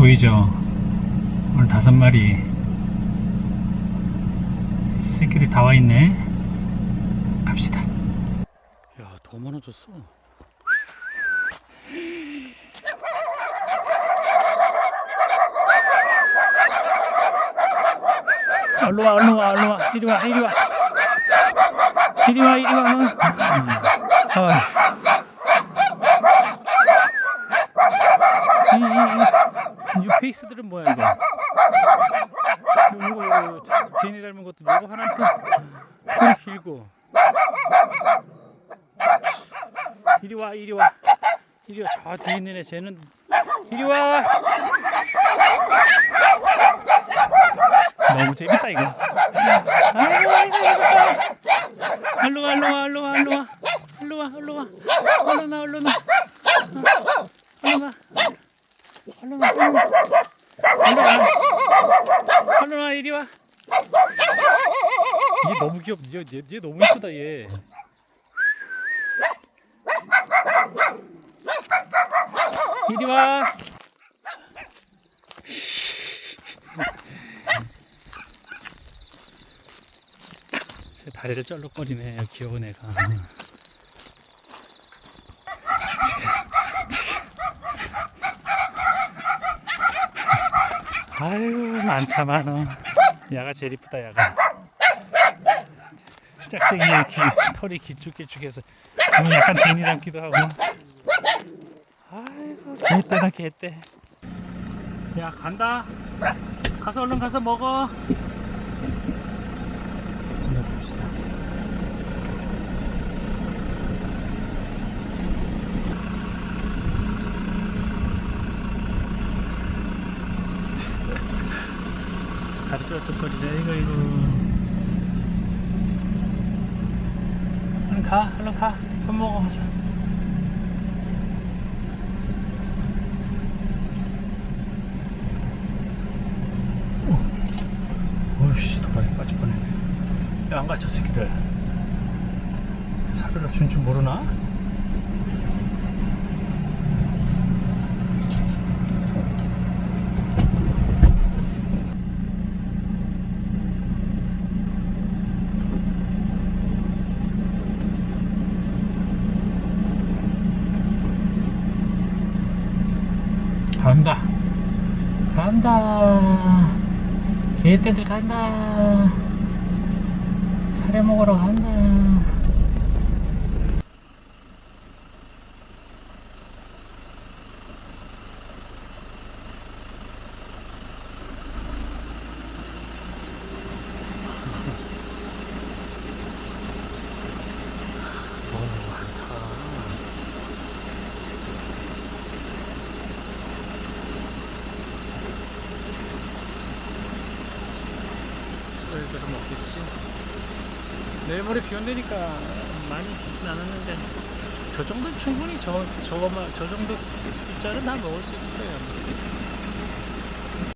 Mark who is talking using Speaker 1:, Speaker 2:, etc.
Speaker 1: 보이죠? 오늘 다섯 마리 새끼들이 다와 있네. 갑시다. 야, 더 많아졌어. 얼른 와, 얼른 와, 얼른 와, 이리 와, 이리 와. 이리 와, 이리 와. 음. 아. 이, 이, 페이스들은 뭐야 이거? 요거 요거 제니 닮은 것도 요거 하나 또 길고. 이리 와, 이리 와, 이리 와. 저 뒤에 있는 애 쟤는 이리 와. 너무 재밌다 이거. 아이고 아이고 재밌다. 일로 와, 일로 와, 일로 와, 일로 와, 일로 와, 일로 와. 얼른 와, 얼른 와. 얼른 와. 얼른 와, 얼른 와. 와, 이리 와. 얘 너무 귀엽. 얘, 얘, 얘 너무 이쁘다 얘. 이리 와. 제 다리를 쩔룩거리네 귀여운 애가 아유 많다 많어 야가 제일 이쁘다 야가. 짝짝이 귀, 털이 길쭉길쭉해서 오늘 약간 돈이 닮기도 하고. 아이고 개떼다 개떼 야 간다. 가서 얼른 가서 먹어. 지나 봅시다 쫄뚝거리네 이거 이거. 얼른 가 얼른 가밥 먹어 가서. 어이씨 도라이 빠질 뻔했네. 야안 가저 새끼들. 사료를 준 줄 모르나? 간다. 간다. 개떼들 간다. 사료 먹으러 간다 너무 많다 소일대로 먹겠지. 내일 모레 비 온다니까 많이 주진 않았는데 저 정도는 충분히 저 저거만 저 정도 숫자는 다 먹을 수 있을 거예요.